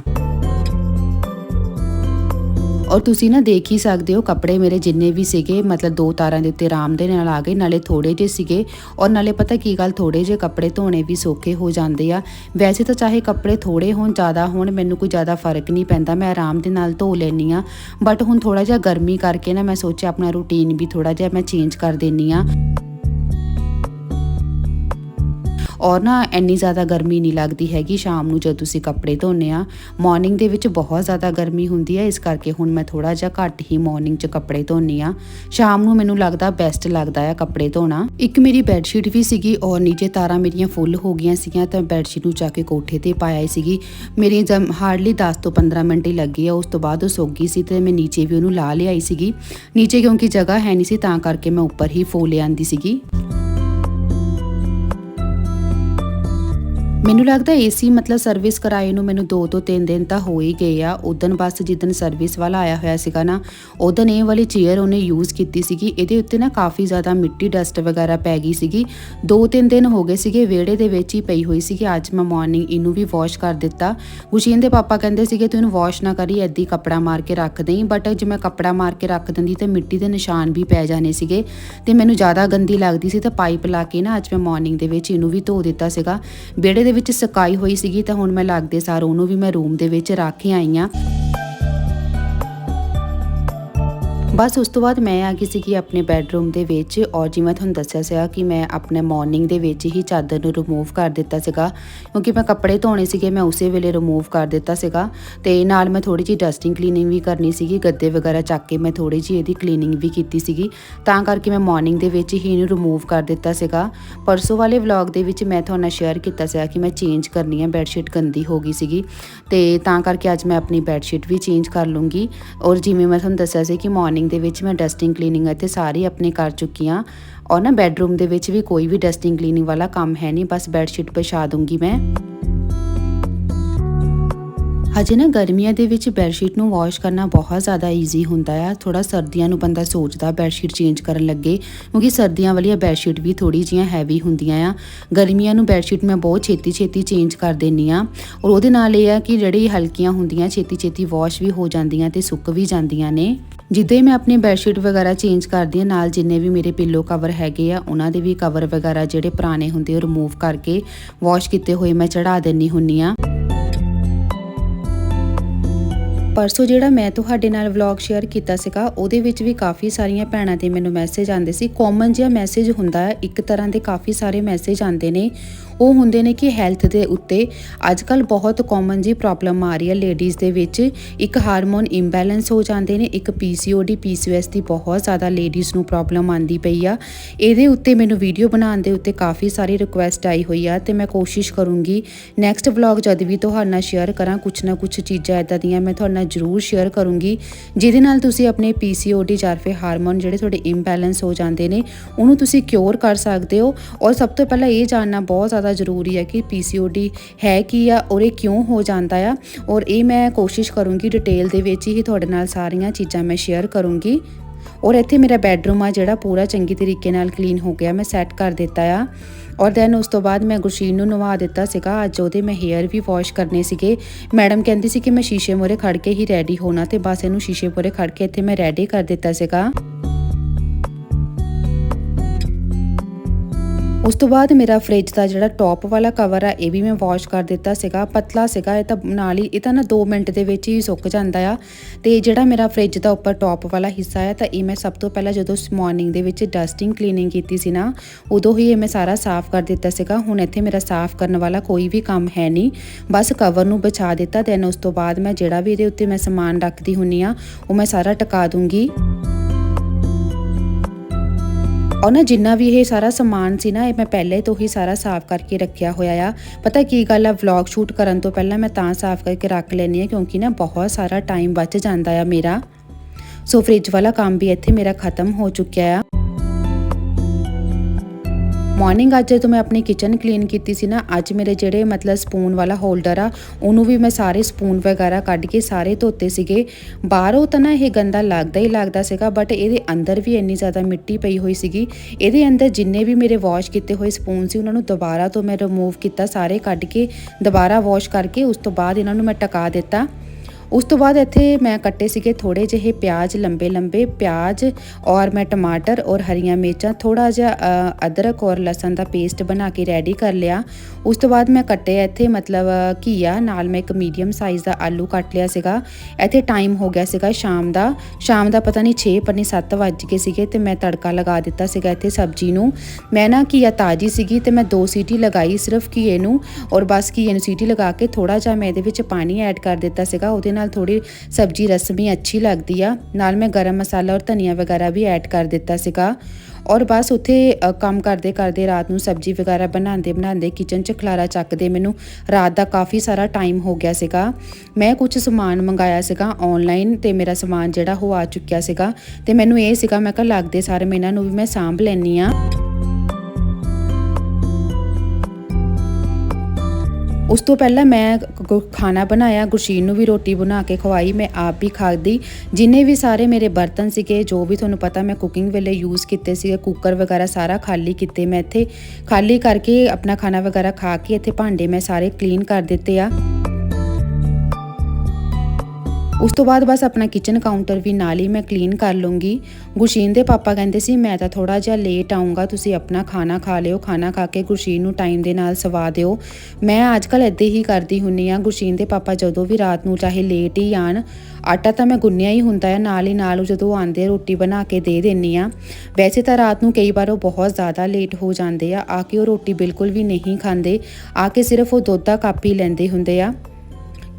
Speaker 1: ਔਰ ਤੁਸੀਂ ਨਾ ਦੇਖ ਹੀ ਸਕਦੇ ਹੋ ਕੱਪੜੇ ਮੇਰੇ ਜਿੰਨੇ ਵੀ ਸੀਗੇ, ਮਤਲਬ ਦੋ ਤਾਰਾਂ ਦੇ ਉੱਤੇ ਆਰਾਮ ਦੇ ਨਾਲ ਆ ਗਏ, ਨਾਲੇ ਥੋੜੇ ਜਿਹੇ ਸੀਗੇ ਔਰ ਨਾਲੇ ਪਤਾ ਕੀ ਗੱਲ ਥੋੜੇ ਜਿਹੇ ਕੱਪੜੇ ਧੋਣੇ ਵੀ ਸੌਖੇ ਹੋ ਜਾਂਦੇ ਆ। ਵੈਸੇ ਤਾਂ ਚਾਹੇ ਕੱਪੜੇ ਥੋੜੇ ਹੋਣ, ਜ਼ਿਆਦਾ ਹੋਣ, ਮੈਨੂੰ ਕੋਈ ਜ਼ਿਆਦਾ ਫ਼ਰਕ ਨਹੀਂ ਪੈਂਦਾ, ਮੈਂ ਆਰਾਮ ਦੇ ਨਾਲ ਧੋ ਲੈਣੀ ਆ ਬਟ ਹੁਣ ਥੋੜਾ ਜਿਹਾ ਗਰਮੀ ਕਰਕੇ ਨਾ ਮੈਂ ਸੋਚਿਆ ਆਪਣਾ ਰੂਟੀਨ ਵੀ ਥੋੜਾ ਜਿਹਾ ਮੈਂ ਚੇਂਜ ਕਰ ਦੇਣੀ ਆ ਔਰ ਨਾ ਇੰਨੀ ਜ਼ਿਆਦਾ ਗਰਮੀ ਨਹੀਂ ਲੱਗਦੀ ਹੈਗੀ ਸ਼ਾਮ ਨੂੰ ਜਦੋਂ ਤੁਸੀਂ ਕੱਪੜੇ ਧੋਨੇ ਆ ਮਾਰਨਿੰਗ ਦੇ ਵਿੱਚ ਬਹੁਤ ਜ਼ਿਆਦਾ ਗਰਮੀ ਹੁੰਦੀ ਹੈ ਇਸ ਕਰਕੇ ਹੁਣ ਮੈਂ ਥੋੜਾ ਜਿਹਾ ਘੱਟ ਹੀ ਮਾਰਨਿੰਗ 'ਚ ਕੱਪੜੇ ਧੋਨੀ ਆ। ਸ਼ਾਮ ਨੂੰ ਮੈਨੂੰ ਲੱਗਦਾ ਬੈਸਟ ਲੱਗਦਾ ਆ ਕੱਪੜੇ ਧੋਣਾ। ਇੱਕ ਮੇਰੀ ਬੈੱਡ ਸ਼ੀਟ ਵੀ ਸੀਗੀ ਔਰ ਨੀਚੇ ਤਾਰਾਂ ਮੇਰੀਆਂ ਫੁੱਲ ਹੋ ਗਈਆਂ ਸੀਗੀਆਂ ਤਾਂ ਬੈੱਡ ਸ਼ੀਟ ਨੂੰ ਜਾ ਕੇ ਕੋਠੇ ਤੇ ਪਾਇਆ ਸੀਗੀ। ਮੇਰੀ ਜਮ ਹਾਰਡਲੀ 10 ਤੋਂ 15 ਮਿੰਟ ਹੀ ਲੱਗੇ ਆ, ਉਸ ਤੋਂ ਬਾਅਦ ਉਹ ਸੁੱਕ ਗਈ ਸੀ ਤੇ ਮੈਂ ਨੀਚੇ ਵੀ ਉਹਨੂੰ ਲਾ ਲਿਆਈ ਸੀਗੀ। ਨੀਚੇ ਕਿਉਂਕਿ ਜਗ੍ਹਾ ਹੈ ਨਹੀਂ ਸੀ ਤਾਂ ਕਰਕੇ ਮੈਂ ਉੱਪਰ ਹੀ ਫੋ ਲਿਆਂਦੀ ਸੀਗੀ। ਮੈਨੂੰ ਲੱਗਦਾ ਏਸੀ ਮਤਲਬ ਸਰਵਿਸ ਕਰਾਏ ਨੂੰ ਮੈਨੂੰ 2 ਤੋਂ 3 ਦਿਨ ਤਾਂ ਹੋ ਹੀ ਗਏ ਆ। ਉਦੋਂ ਬਸ ਜਿੱਦਨ ਸਰਵਿਸ ਵਾਲਾ ਆਇਆ ਹੋਇਆ ਸੀਗਾ ਨਾ ਉਦੋਂ ਇਹ ਵਾਲੀ ਚੇਅਰ ਉਹਨੇ ਯੂਜ਼ ਕੀਤੀ ਸੀਗੀ। ਇਹਦੇ ਉੱਤੇ ਨਾ ਕਾਫੀ ਜ਼ਿਆਦਾ ਮਿੱਟੀ ਡਸਟ ਵਗੈਰਾ ਪੈ ਗਈ ਸੀਗੀ। 2-3 ਦਿਨ ਹੋ ਗਏ ਸੀਗੇ, ਵਿਹੜੇ ਦੇ ਵਿੱਚ ਹੀ ਪਈ ਹੋਈ ਸੀਗੀ। ਅੱਜ ਮੈਂ ਮਾਰਨਿੰਗ ਇਹਨੂੰ ਵੀ ਵਾਸ਼ ਕਰ ਦਿੱਤਾ। ਗੁਸ਼ੀਨ ਦੇ ਪਾਪਾ ਕਹਿੰਦੇ ਸੀਗੇ, ਤੂੰ ਇਹਨੂੰ ਵਾਸ਼ ਨਾ ਕਰੀ ਐਦੀ ਕੱਪੜਾ ਮਾਰ ਕੇ ਰੱਖ ਦੇਈਂ। ਬਟ ਜੇ ਮੈਂ ਕੱਪੜਾ ਮਾਰ ਕੇ ਰੱਖ ਦਿੰਦੀ ਤੇ ਮਿੱਟੀ ਦੇ ਨਿਸ਼ਾਨ ਵੀ ਪੈ ਜਾਣੇ ਸੀਗੇ। ਤੇ ਮੈਨੂੰ ਜ਼ਿਆਦਾ ਗੰਦੀ ਲੱਗਦੀ ਸੀ ਤਾਂ ਪਾਈਪ ਲਾ ਕੇ ਨਾ ਅੱਜ ਮੈਂ ਮਾਰਨਿੰਗ ਦੇ ਵਿੱਚ ਇਹਨੂੰ ਵੀ ਧੋ ਦਿੱਤਾ ਸੀਗਾ। ਵਿਹੜੇ ਦੇ ਵਿੱਚ ਸਕਾਈ ਹੋਈ ਸੀਗੀ ਤਾਂ ਹੁਣ ਮੈਂ ਲੱਗਦੇ ਸਾਰ ਉਹਨੂੰ ਵੀ ਮੈਂ ਰੂਮ ਦੇ ਵਿੱਚ ਰੱਖ ਕੇ ਆਈ ਆ। ਬਸ ਉਸ ਤੋਂ ਬਾਅਦ ਮੈਂ ਆ ਗਈ ਸੀਗੀ ਆਪਣੇ ਬੈੱਡਰੂਮ ਦੇ ਵਿੱਚ ਔਰ ਜਿਵੇਂ ਤੁਹਾਨੂੰ ਦੱਸਿਆ ਸੀਗਾ ਕਿ ਮੈਂ ਆਪਣੇ ਮਾਰਨਿੰਗ ਦੇ ਵਿੱਚ ਹੀ ਚਾਦਰ ਨੂੰ ਰਿਮੂਵ ਕਰ ਦਿੱਤਾ ਸੀਗਾ, ਕਿਉਂਕਿ ਮੈਂ ਕੱਪੜੇ ਧੋਣੇ ਸੀਗੇ, ਮੈਂ ਉਸੇ ਵੇਲੇ ਰਿਮੂਵ ਕਰ ਦਿੱਤਾ ਸੀਗਾ ਤੇ ਨਾਲ ਮੈਂ ਥੋੜੀ ਜਿਹੀ ਡਸਟਿੰਗ ਕਲੀਨਿੰਗ ਵੀ ਕਰਨੀ ਸੀਗੀ, ਗੱਦੇ ਵਗੈਰਾ ਚੱਕ ਕੇ ਮੈਂ ਥੋੜੀ ਜਿਹੀ ਇਹਦੀ ਕਲੀਨਿੰਗ ਵੀ ਕੀਤੀ ਸੀਗੀ, ਤਾਂ ਕਰਕੇ ਮੈਂ ਮਾਰਨਿੰਗ ਦੇ ਵਿੱਚ ਹੀ ਇਹਨੂੰ ਰਿਮੂਵ ਕਰ ਦਿੱਤਾ ਸੀਗਾ। ਪਰਸੋਂ ਵਾਲੇ ਵਲੌਗ ਦੇ ਵਿੱਚ ਮੈਂ ਤੁਹਾਨੂੰ ਸ਼ੇਅਰ ਕੀਤਾ ਸੀਗਾ ਕਿ ਮੈਂ ਚੇਂਜ ਕਰਨੀ ਹੈ ਬੈੱਡਸ਼ੀਟ ਗੰਦੀ ਹੋ ਗਈ ਸੀਗੀ ਤੇ ਤਾਂ ਕਰਕੇ ਅੱਜ ਮੈਂ ਆਪਣੀ ਬੈੱਡਸ਼ੀਟ ਵੀ ਚੇਂਜ ਕਰ ਲੂੰਗੀ। ਔਰ ਜਿਵੇਂ ਮੈਂ ਤੁਹਾਨੂੰ ਦੱਸਿਆ ਸੀ ਕਿ ਮਾਰਨਿੰਗ ਦੇ ਵਿੱਚ ਮੈਂ ਡਸਟਿੰਗ ਕਲੀਨਿੰਗ ਅਤੇ ਸਾਰੀ ਆਪਣੇ ਕਰ ਚੁੱਕੀ ਹਾਂ। ਔਰ ਨਾ ਬੈੱਡਰੂਮ ਦੇ ਵਿੱਚ ਵੀ ਕੋਈ ਵੀ ਡਸਟਿੰਗ ਕਲੀਨਿੰਗ ਵਾਲਾ ਕੰਮ ਹੈ ਨਹੀਂ, ਬਸ ਬੈੱਡਸ਼ੀਟ ਵਿਛਾ ਦੂੰਗੀ ਮੈਂ। ਹਜੇ ਨਾ ਗਰਮੀਆਂ ਦੇ ਵਿੱਚ ਬੈੱਡਸ਼ੀਟ ਨੂੰ ਵਾਸ਼ ਕਰਨਾ ਬਹੁਤ ਜ਼ਿਆਦਾ ਈਜ਼ੀ ਹੁੰਦਾ ਆ। ਥੋੜਾ ਸਰਦੀਆਂ ਨੂੰ ਬੰਦਾ ਸੋਚਦਾ ਬੈੱਡਸ਼ੀਟ ਚੇਂਜ ਕਰਨ ਲੱਗੇ, ਕਿਉਂਕਿ ਸਰਦੀਆਂ ਵਾਲੀਆਂ ਬੈੱਡਸ਼ੀਟ ਵੀ ਥੋੜੀ ਜੀਆਂ ਹੈਵੀ ਹੁੰਦੀਆਂ ਆ। ਗਰਮੀਆਂ ਨੂੰ ਬੈੱਡਸ਼ੀਟ ਮੈਂ ਬਹੁਤ ਛੇਤੀ ਛੇਤੀ ਚੇਂਜ ਕਰ ਦਿੰਨੀ ਆ ਔਰ ਉਹਦੇ ਨਾਲ ਇਹ ਆ ਕਿ ਜਿਹੜੀ ਹਲਕੀਆਂ ਹੁੰਦੀਆਂ ਛੇਤੀ ਛੇਤੀ ਵਾਸ਼ ਵੀ ਹੋ ਜਾਂਦੀਆਂ ਤੇ ਸੁੱਕ ਵੀ ਜਾਂਦੀਆਂ ਨੇ। ਜਿੱਦਾਂ ਹੀ ਮੈਂ ਆਪਣੀ ਬੈੱਡਸ਼ੀਟ ਵਗੈਰਾ ਚੇਂਜ ਕਰਦੀ ਹਾਂ, ਨਾਲ ਜਿੰਨੇ ਵੀ ਮੇਰੇ ਪਿੱਲੋ ਕਵਰ ਹੈਗੇ ਆ, ਉਹਨਾਂ ਦੇ ਵੀ ਕਵਰ ਵਗੈਰਾ ਜਿਹੜੇ ਪੁਰਾਣੇ ਹੁੰਦੇ ਉਹ ਰਿਮੂਵ ਕਰਕੇ ਵਾਸ਼ ਕੀਤੇ ਹੋਏ ਮੈਂ ਚੜਾ ਦਿੰਨੀ ਹੁੰਨੀ ਆ ਪਰਸੋਂ ਜਿਹੜਾ ਮੈਂ ਤੁਹਾਡੇ ਨਾਲ ਵਲੌਗ ਸ਼ੇਅਰ ਕੀਤਾ ਸੀਗਾ, ਉਹਦੇ ਵਿੱਚ ਵੀ ਕਾਫੀ ਸਾਰੀਆਂ ਭੈਣਾਂ ਦੇ ਮੈਨੂੰ ਮੈਸੇਜ ਆਉਂਦੇ ਸੀ। ਕਾਮਨ ਜਿਹਾ ਮੈਸੇਜ ਹੁੰਦਾ ਹੈ, ਇੱਕ ਤਰ੍ਹਾਂ ਦੇ ਕਾਫੀ ਸਾਰੇ ਮੈਸੇਜ ਆਉਂਦੇ ਨੇ। ਉਹ ਹੁੰਦੇ ਨੇ ਕਿ ਹੈਲਥ ਦੇ ਉੱਤੇ ਅੱਜ ਕੱਲ ਬਹੁਤ ਕਾਮਨ ਜੀ ਪ੍ਰੋਬਲਮ ਆ ਰਹੀ ਹੈ ਲੇਡੀਜ਼ ਦੇ ਵਿੱਚ। ਇੱਕ ਹਾਰਮੋਨ ਇੰਬੈਲੈਂਸ ਹੋ ਜਾਂਦੇ ਨੇ, ਇੱਕ ਪੀਸੀਓਡੀ ਪੀਸੀਓਐਸ ਦੀ ਬਹੁਤ ਜ਼ਿਆਦਾ ਲੇਡੀਜ਼ ਨੂੰ ਪ੍ਰੋਬਲਮ ਆਂਦੀ ਪਈ ਆ। ਇਹਦੇ ਉੱਤੇ ਮੈਨੂੰ ਵੀਡੀਓ ਬਣਾਉਣ ਦੇ ਉੱਤੇ ਕਾਫੀ ਸਾਰੀ ਰਿਕੁਐਸਟ ਆਈ ਹੋਈ ਆ ਤੇ ਮੈਂ ਕੋਸ਼ਿਸ਼ ਕਰੂੰਗੀ ਨੈਕਸਟ ਵਲੌਗ ਜਦ ਵੀ ਤੁਹਾਡੇ ਨਾਲ ਸ਼ੇਅਰ ਕਰਾਂ ਕੁਛ ਨਾ ਕੁਛ ਚੀਜ਼ਾਂ ਇਦਾਂ ਦੀਆਂ ਮੈਂ ਤੁਹਾਡੇ ਨਾਲ ਜ਼ਰੂਰ ਸ਼ੇਅਰ ਕਰੂੰਗੀ, ਜਿਹਦੇ ਨਾਲ ਤੁਸੀਂ ਆਪਣੇ ਪੀਸੀਓਡੀ ਜਾਂ ਫਿਰ ਹਾਰਮੋਨ ਜਿਹੜੇ ਤੁਹਾਡੇ ਇੰਬੈਲੈਂਸ ਹੋ ਜਾਂਦੇ ਨੇ, ਉਹਨੂੰ ਤੁਸੀਂ ਕਿਉਰ ਕਰ ਸਕਦੇ ਹੋ। ਔਰ ਸਭ ਤੋਂ ਪਹਿਲਾਂ ਇਹ ਜਾਣਨਾ ਬਹੁਤ ਜ਼ਿਆਦਾ ਜ਼ਰੂਰੀ ਹੈ ਕਿ ਪੀਸੀਓਡੀ ਹੈ ਕੀ ਆ, ਔਰ ਇਹ ਕਿਉਂ ਹੋ ਜਾਂਦਾ ਆ, ਔਰ ਇਹ ਮੈਂ ਕੋਸ਼ਿਸ਼ ਕਰੂੰਗੀ ਡਿਟੇਲ ਦੇ ਵਿੱਚ ਹੀ ਤੁਹਾਡੇ ਨਾਲ ਸਾਰੀਆਂ ਚੀਜ਼ਾਂ ਮੈਂ ਸ਼ੇਅਰ ਕਰੂੰਗੀ। ਔਰ ਇੱਥੇ ਮੇਰਾ ਬੈੱਡਰੂਮ ਆ, ਜਿਹੜਾ ਪੂਰਾ ਚੰਗੀ ਤਰੀਕੇ ਨਾਲ ਕਲੀਨ ਹੋ ਗਿਆ, ਮੈਂ ਸੈੱਟ ਕਰ ਦਿੱਤਾ ਆ। ਔਰ ਦੈਨ ਉਸ ਤੋਂ ਬਾਅਦ ਮੈਂ ਗੁਰਸ਼ੀਨ ਨੂੰ ਨਵਾ ਦਿੱਤਾ ਸੀਗਾ, ਅੱਜ ਉਹਦੇ ਮੈਂ ਹੇਅਰ ਵੀ ਵਾਸ਼ ਕਰਨੇ ਸੀਗੇ। ਮੈਡਮ ਕਹਿੰਦੀ ਸੀ ਕਿ ਮੈਂ ਸ਼ੀਸ਼ੇ ਮੂਹਰੇ ਖੜ ਕੇ ਹੀ ਰੈਡੀ ਹੋਣਾ ਤੇ ਬਸ ਇਹਨੂੰ ਸ਼ੀਸ਼ੇ ਮੂਹਰੇ ਖੜ ਕੇ ਇੱਥੇ ਮੈਂ ਰੈਡੀ ਕਰ ਦਿੱਤਾ ਸੀਗਾ। ਉਸ ਤੋਂ ਬਾਅਦ ਮੇਰਾ ਫ੍ਰਿਜ ਦਾ ਜਿਹੜਾ ਟੌਪ ਵਾਲਾ ਕਵਰ ਆ, ਇਹ ਵੀ ਮੈਂ ਵਾਸ਼ ਕਰ ਦਿੱਤਾ ਸੀਗਾ, ਪਤਲਾ ਸੀਗਾ, ਇਹ ਤਾਂ ਨਾਲ ਹੀ, ਇਹ ਤਾਂ ਨਾ 2 ਮਿੰਟ ਦੇ ਵਿੱਚ ਹੀ ਸੁੱਕ ਜਾਂਦਾ ਆ। ਤੇ ਜਿਹੜਾ ਮੇਰਾ ਫ੍ਰਿਜ ਦਾ ਉੱਪਰ ਟੌਪ ਵਾਲਾ ਹਿੱਸਾ ਆ, ਤਾਂ ਇਹ ਮੈਂ ਸਭ ਤੋਂ ਪਹਿਲਾਂ ਜਦੋਂ ਮਾਰਨਿੰਗ ਦੇ ਵਿੱਚ ਡਸਟਿੰਗ ਕਲੀਨਿੰਗ ਕੀਤੀ ਸੀ ਨਾ, ਉਦੋਂ ਹੀ ਇਹ ਮੈਂ ਸਾਰਾ ਸਾਫ਼ ਕਰ ਦਿੱਤਾ ਸੀਗਾ। ਹੁਣ ਇੱਥੇ ਮੇਰਾ ਸਾਫ਼ ਕਰਨ ਵਾਲਾ ਕੋਈ ਵੀ ਕੰਮ ਹੈ ਨਹੀਂ। ਬਸ ਕਵਰ ਨੂੰ ਬਚਾ ਦਿੱਤਾ ਦੈਨ ਉਸ ਤੋਂ ਬਾਅਦ ਮੈਂ ਜਿਹੜਾ ਵੀ ਇਹਦੇ ਉੱਤੇ ਮੈਂ ਸਮਾਨ ਰੱਖਦੀ ਹੁੰਨੀ ਆ, ਉਹ ਮੈਂ ਸਾਰਾ ਟਿਕਾ ਦੂੰਗੀ। ਔਰ ਨਾ ਜਿੰਨਾ ਵੀ ਇਹ ਸਾਰਾ ਸਮਾਨ ਸੀ ਨਾ, ਇਹ ਮੈਂ ਪਹਿਲੇ ਤੋਂ ਹੀ ਸਾਰਾ ਸਾਫ਼ ਕਰਕੇ ਰੱਖਿਆ ਹੋਇਆ ਆ। ਪਤਾ ਕੀ ਗੱਲ ਆ ਵਲੌਗ ਸ਼ੂਟ ਕਰਨ ਤੋਂ ਪਹਿਲਾਂ ਮੈਂ ਤਾਂ ਸਾਫ਼ ਕਰਕੇ ਰੱਖ ਲੈਣੀ ਆ, ਕਿਉਂਕਿ ਨਾ ਬਹੁਤ ਸਾਰਾ ਟਾਈਮ ਬਚ ਜਾਂਦਾ ਆ ਮੇਰਾ। ਸੋ ਫ੍ਰਿਜ ਵਾਲਾ ਕੰਮ ਵੀ ਇੱਥੇ ਮੇਰਾ ਖਤਮ ਹੋ ਚੁੱਕਿਆ ਆ। ਮਾਰਨਿੰਗ ਅੱਜ ਜਦੋਂ ਮੈਂ ਆਪਣੀ ਕਿਚਨ ਕਲੀਨ ਕੀਤੀ ਸੀ ਨਾ, ਅੱਜ ਮੇਰੇ ਜਿਹੜੇ ਮਤਲਬ ਸਪੂਨ ਵਾਲਾ ਹੋਲਡਰ ਆ, ਉਹਨੂੰ ਵੀ ਮੈਂ ਸਾਰੇ ਸਪੂਨ ਵਗੈਰਾ ਕੱਢ ਕੇ ਸਾਰੇ ਧੋਤੇ ਸੀਗੇ। ਬਾਹਰੋਂ ਤਾਂ ਨਾ ਇਹ ਗੰਦਾ ਲੱਗਦਾ ਹੀ ਲੱਗਦਾ ਸੀਗਾ ਬਟ ਇਹਦੇ ਅੰਦਰ ਵੀ ਇੰਨੀ ਜ਼ਿਆਦਾ ਮਿੱਟੀ ਪਈ ਹੋਈ ਸੀਗੀ। ਇਹਦੇ ਅੰਦਰ ਜਿੰਨੇ ਵੀ ਮੇਰੇ ਵਾਸ਼ ਕੀਤੇ ਹੋਏ ਸਪੂਨ ਸੀ, ਉਹਨਾਂ ਨੂੰ ਦੁਬਾਰਾ ਤੋਂ ਮੈਂ ਰਿਮੂਵ ਕੀਤਾ, ਸਾਰੇ ਕੱਢ ਕੇ ਦੁਬਾਰਾ ਵਾਸ਼ ਕਰਕੇ ਉਸ ਤੋਂ ਬਾਅਦ ਇਹਨਾਂ ਨੂੰ ਮੈਂ ਟਕਾ ਦਿੱਤਾ। ਉਸ ਤੋਂ ਬਾਅਦ ਇੱਥੇ ਮੈਂ ਕੱਟੇ ਸੀਗੇ ਥੋੜੇ ਜਿਹੇ ਪਿਆਜ਼, ਲੰਬੇ ਲੰਬੇ ਪਿਆਜ਼ ਔਰ ਮੈਂ ਟਮਾਟਰ ਔਰ ਹਰੀਆਂ ਮਿਰਚਾਂ ਥੋੜਾ ਜਿਹਾ ਅਦਰਕ ਔਰ ਲਸਣ ਦਾ ਪੇਸਟ ਬਣਾ ਕੇ ਰੈਡੀ ਕਰ ਲਿਆ। ਉਸ ਤੋਂ ਬਾਅਦ ਮੈਂ ਕੱਟੇ ਇੱਥੇ ਮਤਲਬ ਘੀਆ, ਨਾਲ ਮੈਂ ਇੱਕ ਮੀਡੀਅਮ ਸਾਈਜ਼ ਦਾ ਆਲੂ ਕੱਟ ਲਿਆ ਸੀਗਾ। ਇੱਥੇ ਟਾਈਮ ਹੋ ਗਿਆ ਸੀਗਾ ਸ਼ਾਮ ਦਾ। ਸ਼ਾਮ ਦਾ ਪਤਾ ਨਹੀਂ 6 ਪਤਾ ਨਹੀਂ 7 ਵੱਜ ਗਏ ਸੀਗੇ ਤੇ ਮੈਂ ਤੜਕਾ ਲਗਾ ਦਿੱਤਾ ਸੀਗਾ ਇੱਥੇ ਸਬਜ਼ੀ ਨੂੰ। ਮੈਂ ਨਾ ਘੀਆ ਤਾਜੀ ਸੀਗੀ ਤੇ ਮੈਂ ਦੋ ਸੀਟੀ ਲਗਾਈ ਸਿਰਫ ਘੀਏ ਨੂੰ ਔਰ ਬਸ ਘੀਏ ਨੂੰ ਸੀਟੀ ਲਗਾ ਕੇ ਥੋੜਾ ਜਿਹਾ ਮੈਂ ਇਹਦੇ ਵਿੱਚ ਪਾਣੀ ਐਡ ਕਰ ਦਿੱਤਾ ਸੀਗਾ। ਉਹਦੇ ਨਾਲ ਥੋੜੀ ਸਬਜ਼ੀ ਰਸਮੀ ਅੱਛੀ ਲੱਗਦੀ ਆ। ਨਾਲ ਮੈਂ ਗਰਮ ਮਸਾਲਾ ਔਰ ਧਨੀਆ ਵਗੈਰਾ ਵੀ ਐਡ ਕਰ ਦਿੱਤਾ ਸੀਗਾ। ਔਰ ਬਸ ਉੱਥੇ ਕੰਮ ਕਰਦੇ ਕਰਦੇ ਰਾਤ ਨੂੰ ਸਬਜ਼ੀ ਵਗੈਰਾ ਬਣਾਉਂਦੇ ਬਣਾਉਂਦੇ ਕਿਚਨ 'ਚ ਖਲਾਰਾ ਚੱਕਦੇ ਮੈਨੂੰ ਰਾਤ ਦਾ ਕਾਫੀ ਸਾਰਾ ਟਾਈਮ ਹੋ ਗਿਆ ਸੀਗਾ। ਮੈਂ ਕੁਝ ਸਮਾਨ ਮੰਗਾਇਆ ਸੀਗਾ ਆਨਲਾਈਨ ਤੇ ਮੇਰਾ ਸਮਾਨ ਜਿਹੜਾ ਉਹ ਆ ਚੁੱਕਿਆ ਸੀਗਾ। ਤੇ ਮੈਨੂੰ ਇਹ ਸੀਗਾ, ਮੈਂ ਕਿਹਾ ਲੱਗਦੇ ਸਾਰੇ ਮੈਂ ਇਹਨਾਂ ਨੂੰ ਵੀ ਮੈਂ ਸਾਂਭ ਲੈਣੀ ਆ ਉਸ ਤੋਂ ਪਹਿਲਾਂ ਮੈਂ ਕ- ਖਾਣਾ ਬਣਾਇਆ, ਗੁਰਸ਼ੀਨ ਨੂੰ ਵੀ ਰੋਟੀ ਬਣਾ ਕੇ ਖਵਾਈ, ਮੈਂ ਆਪ ਵੀ ਖਾਦੀ ਜਿੰਨੇ ਵੀ ਸਾਰੇ ਮੇਰੇ ਬਰਤਨ ਸੀਗੇ, ਜੋ ਵੀ ਤੁਹਾਨੂੰ ਪਤਾ ਮੈਂ ਕੁਕਿੰਗ ਵੇਲੇ ਯੂਜ਼ ਕੀਤੇ ਸੀਗੇ ਕੁੱਕਰ ਵਗੈਰਾ ਸਾਰਾ ਖਾਲੀ ਕੀਤੇ ਮੈਂ ਇੱਥੇ। ਖਾਲੀ ਕਰਕੇ ਆਪਣਾ ਖਾਣਾ ਵਗੈਰਾ ਖਾ ਕੇ ਇੱਥੇ ਭਾਂਡੇ ਮੈਂ ਸਾਰੇ ਕਲੀਨ ਕਰ ਦਿੱਤੇ ਆ। ਉਸ ਤੋਂ ਬਾਅਦ ਬਸ ਆਪਣਾ ਕਿਚਨ ਕਾਊਂਟਰ ਵੀ ਨਾਲ ਹੀ ਮੈਂ ਕਲੀਨ ਕਰ ਲੂੰਗੀ। ਗੁਰਸ਼ੀਨ ਦੇ ਪਾਪਾ ਕਹਿੰਦੇ ਸੀ, ਮੈਂ ਤਾਂ ਥੋੜਾ ਜਿਹਾ ਲੇਟ ਆਉਂਗਾ ਤੁਸੀਂ ਆਪਣਾ ਖਾਣਾ ਖਾ ਲਿਓ, ਖਾਣਾ ਖਾ ਕੇ ਗੁਰਸ਼ੀਨ ਨੂੰ ਟਾਈਮ ਦੇ ਨਾਲ ਸਵਾ ਦਿਓ। ਮੈਂ ਅੱਜਕੱਲ ਇੱਦਾਂ ਹੀ ਕਰਦੀ ਹੁੰਨੀ ਆ, ਗੁਰਸ਼ੀਨ ਦੇ ਪਾਪਾ ਜਦੋਂ ਵੀ ਰਾਤ ਨੂੰ ਚਾਹੇ ਲੇਟ ਹੀ ਆਣ ਆਟਾ ਤਾਂ ਮੈਂ ਗੁੰਨਿਆ ਹੀ ਹੁੰਦਾ ਹੈ ਨਾਲ ਹੀ ਨਾਲ ਉਹ ਜਦੋਂ ਆਉਂਦੇ ਰੋਟੀ ਬਣਾ ਕੇ ਦੇ ਦਿੰਨੀ ਆ। ਵੈਸੇ ਤਾਂ ਰਾਤ ਨੂੰ ਕਈ ਵਾਰ ਉਹ ਬਹੁਤ ਜ਼ਿਆਦਾ ਲੇਟ ਹੋ ਜਾਂਦੇ ਆ ਆ ਕੇ ਉਹ ਰੋਟੀ ਬਿਲਕੁਲ ਵੀ ਨਹੀਂ ਖਾਂਦੇ, ਆ ਕੇ ਸਿਰਫ ਉਹ ਦੁੱਧ ਦਾ ਕੱਪ ਹੀ ਲੈਂਦੇ ਹੁੰਦੇ ਆ।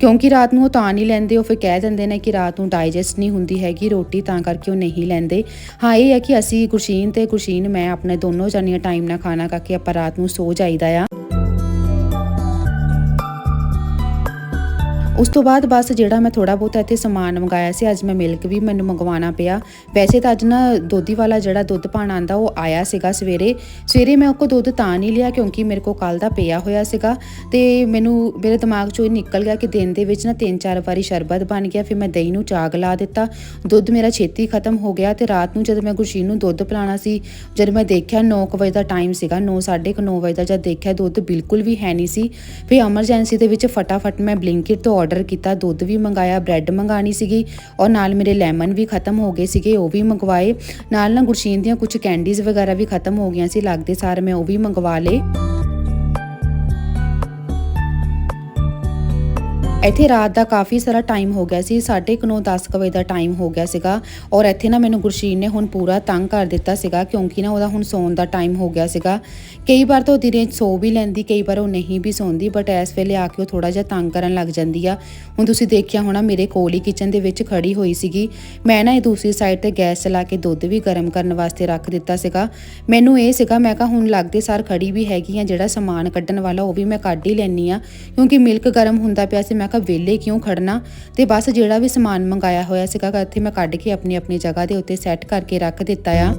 Speaker 1: ਕਿਉਂਕਿ ਰਾਤ ਨੂੰ ਉਹ ਤਾਂ ਨਹੀਂ ਲੈਂਦੇ, ਉਹ ਫਿਰ ਕਹਿ ਦਿੰਦੇ ਨੇ ਕਿ ਰਾਤ ਨੂੰ ਡਾਈਜੈਸਟ ਨਹੀਂ ਹੁੰਦੀ ਹੈਗੀ ਰੋਟੀ, ਤਾਂ ਕਰਕੇ ਉਹ ਨਹੀਂ ਲੈਂਦੇ। ਹਾਂ, ਇਹ ਹੈ ਕਿ ਅਸੀਂ ਗੁਰਸ਼ੀਨ ਤੇ ਗੁਰਸ਼ੀਨ, ਮੈਂ ਆਪਣੇ ਦੋਨੋਂ ਜਾਨੀਆਂ ਟਾਈਮ ਨਾਲ ਖਾਣਾ ਖਾ ਕੇ ਆਪਾਂ ਰਾਤ ਨੂੰ ਸੋ ਜਾਈਦਾ ਆ। ਉਸ ਤੋਂ ਬਾਅਦ ਬਸ ਜਿਹੜਾ ਮੈਂ ਥੋੜਾ ਬਹੁਤ ਇੱਥੇ ਸਮਾਨ ਮੰਗਾਇਆ ਸੀ, ਅੱਜ ਮੈਂ ਮਿਲਕ ਵੀ ਮੈਨੂੰ ਮੰਗਵਾਉਣਾ ਪਿਆ। ਵੈਸੇ ਤਾਂ ਅੱਜ ਨਾ ਦੋਧੀ ਵਾਲਾ ਜਿਹੜਾ ਦੁੱਧ ਪਾਣ ਆਂਦਾ ਉਹ ਆਇਆ ਸੀਗਾ ਸਵੇਰੇ। ਸਵੇਰੇ ਮੈਂ ਉਹ ਕੋ ਦੁੱਧ ਤਾਂ ਨਹੀਂ ਲਿਆ ਕਿਉਂਕਿ ਮੇਰੇ ਕੋ ਕੱਲ ਦਾ ਪਿਆ ਹੋਇਆ ਸੀਗਾ ਤੇ ਮੈਨੂੰ ਮੇਰੇ ਦਿਮਾਗ ਚੋਂ ਇਹ ਨਿਕਲ ਗਿਆ ਕਿ ਦਿਨ ਦੇ ਵਿੱਚ ਨਾ ਤਿੰਨ ਚਾਰ ਵਾਰੀ ਸ਼ਰਬਤ ਬਣ ਗਿਆ, ਫਿਰ ਮੈਂ ਦਹੀਂ ਨੂੰ ਚਾਗ ਲਾ ਦਿੱਤਾ। ਦੁੱਧ ਮੇਰਾ ਛੇਤੀ ਖਤਮ ਹੋ ਗਿਆ ਤੇ ਰਾਤ ਨੂੰ ਜਦ ਮੈਂ ਗੁਰਸ਼ੀਨ ਨੂੰ ਦੁੱਧ ਪਿਲਾਉਣਾ ਸੀ, ਜਦ ਮੈਂ ਦੇਖਿਆ 9 ਵਜੇ ਦਾ ਟਾਈਮ ਸੀਗਾ 9 9:30 ਵਜੇ ਦਾ, ਜਦ ਦੇਖਿਆ ਦੁੱਧ ਬਿਲਕੁਲ ਵੀ ਹੈ ਨਹੀਂ ਸੀ, ਫਿਰ ਐਮਰਜੈਂਸੀ ਦੇ ਵਿੱਚ ਫਟਾਫਟ ਮੈਂ ਬਲਿੰਕਿਟ ਤੋਂ ਆਰਡਰ ਕੀਤਾ, ਦੁੱਧ ਵੀ ਮੰਗਾਇਆ ਬ੍ਰੈਡ ਮੰਗਾਣੀ ਸੀਗੀ ਔਰ ਨਾਲ ਮੇਰੇ ਲੈਮਨ ਵੀ ਖਤਮ ਹੋ ਗਏ ਸੀਗੇ, ਉਹ ਵੀ ਮੰਗਵਾਏ। ਨਾਲ ਨਾ ਗੁਰਸ਼ੀਨ ਦੀਆਂ ਕੁਝ ਕੈਂਡੀਜ਼ ਵਗੈਰਾ ਵੀ ਖਤਮ ਹੋ ਗਈਆਂ ਸੀ, ਲੱਗਦੇ ਸਾਰ ਮੈਂ ਉਹ ਵੀ ਮੰਗਵਾ ਲਏ। ਇੱਥੇ ਰਾਤ ਦਾ ਕਾਫੀ ਸਾਰਾ ਟਾਈਮ ਹੋ ਗਿਆ ਸੀ 9:30 10 ਵਜੇ ਦਾ ਟਾਈਮ ਹੋ ਗਿਆ ਸੀਗਾ ਔਰ ਇੱਥੇ ਨਾ ਮੈਨੂੰ ਗੁਰਸ਼ੀਨ ਨੇ ਹੁਣ ਪੂਰਾ ਤੰਗ ਕਰ ਦਿੱਤਾ ਸੀਗਾ ਕਿਉਂਕਿ ਨਾ ਉਹਦਾ ਹੁਣ ਸੌਣ ਦਾ ਟਾਈਮ ਹੋ ਗਿਆ ਸੀਗਾ। ਕਈ ਵਾਰ ਤਾਂ ਉਹ ਦਿਨੇ ਸੌ ਵੀ ਲੈਂਦੀ, ਕਈ ਵਾਰ ਉਹ ਨਹੀਂ ਵੀ ਸੌਂਦੀ ਬਟ ਇਸ ਵੇਲੇ ਆ ਕੇ ਉਹ ਥੋੜਾ ਜਿਹਾ ਤੰਗ ਕਰਨ ਲੱਗ ਜਾਂਦੀ ਆ। ਹੁਣ ਤੁਸੀਂ ਦੇਖਿਆ ਹੋਣਾ ਮੇਰੇ ਕੋਲ ਹੀ ਕਿਚਨ ਦੇ ਵਿੱਚ ਖੜੀ ਹੋਈ ਸੀਗੀ। ਮੈਂ ਨਾ ਇਹ ਦੂਸਰੀ ਸਾਈਡ ਤੇ ਗੈਸ ਚਲਾ ਕੇ ਦੁੱਧ ਵੀ ਗਰਮ ਕਰਨ ਵਾਸਤੇ ਰੱਖ ਦਿੱਤਾ ਸੀਗਾ। ਮੈਨੂੰ ਇਹ ਸੀਗਾ, ਮੈਂ ਕਿਹਾ ਹੁਣ ਲੱਗਦੇ ਸਾਰ ਖੜੀ ਵੀ ਹੈਗੀ ਆ, ਜਿਹੜਾ ਸਮਾਨ ਕੱਢਣ ਵਾਲਾ ਉਹ ਵੀ ਮੈਂ ਕੱਢ ਹੀ ਲੈਣੀ ਆ। ਕਿਉਂਕਿ ਮਿਲਕ ਗਰਮ ਹੁੰਦਾ ਪਿਆ ਸੀ, ਮੈਂ ਕਿਹਾ ਵਿਹਲੇ ਕਿਉਂ ਖੜਨਾ? ਤੇ ਬਸ ਜਿਹੜਾ ਵੀ ਸਮਾਨ ਮੰਗਾਇਆ ਹੋਇਆ ਸੀਗਾ ਇੱਥੇ ਮੈਂ ਕੱਢ ਕੇ ਆਪਣੀ ਆਪਣੀ ਜਗ੍ਹਾ ਦੇ ਉੱਤੇ ਸੈੱਟ ਕਰਕੇ ਰੱਖ ਦਿੱਤਾ ਆ।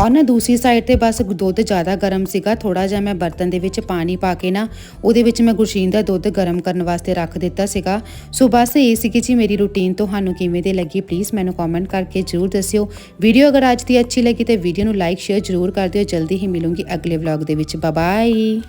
Speaker 1: ਔਰ ਨਾ ਦੂਸਰੀ ਸਾਈਡ ਤੇ ਬਸ ਦੁੱਧ ਜ਼ਿਆਦਾ ਗਰਮ ਸੀਗਾ ਥੋੜਾ ਜਿਹਾ ਮੈਂ ਬਰਤਨ ਦੇ ਵਿੱਚ ਪਾਣੀ ਪਾ ਕੇ ਨਾ, ਉਹਦੇ ਵਿੱਚ ਮੈਂ ਗੁਰਸ਼ੀਨ ਦਾ ਦੁੱਧ ਗਰਮ ਕਰਨ ਵਾਸਤੇ ਰੱਖ ਦਿੱਤਾ ਸੀਗਾ। ਸੋ ਬਸ ਇਹ ਸੀਗੀ ਜੀ ਮੇਰੀ ਰੁਟੀਨ ਤੁਹਾਨੂੰ ਕਿਵੇਂ ਦੇ ਲੱਗੀ ਪਲੀਜ਼ ਮੈਨੂੰ ਕਮੈਂਟ ਕਰਕੇ ਜਰੂਰ ਦੱਸਿਓ। ਵੀਡੀਓ ਅਗਰ ਅੱਜ ਦੀ ਅੱਛੀ ਲੱਗੀ ਤੇ ਵੀਡੀਓ ਨੂੰ ਲਾਈਕ ਸ਼ੇਅਰ ਜਰੂਰ ਕਰ ਦਿਓ। ਜਲਦੀ ਹੀ ਮਿਲੂੰਗੀ ਅਗਲੇ ਵਲੌਗ ਦੇ ਵਿੱਚ। Bye bye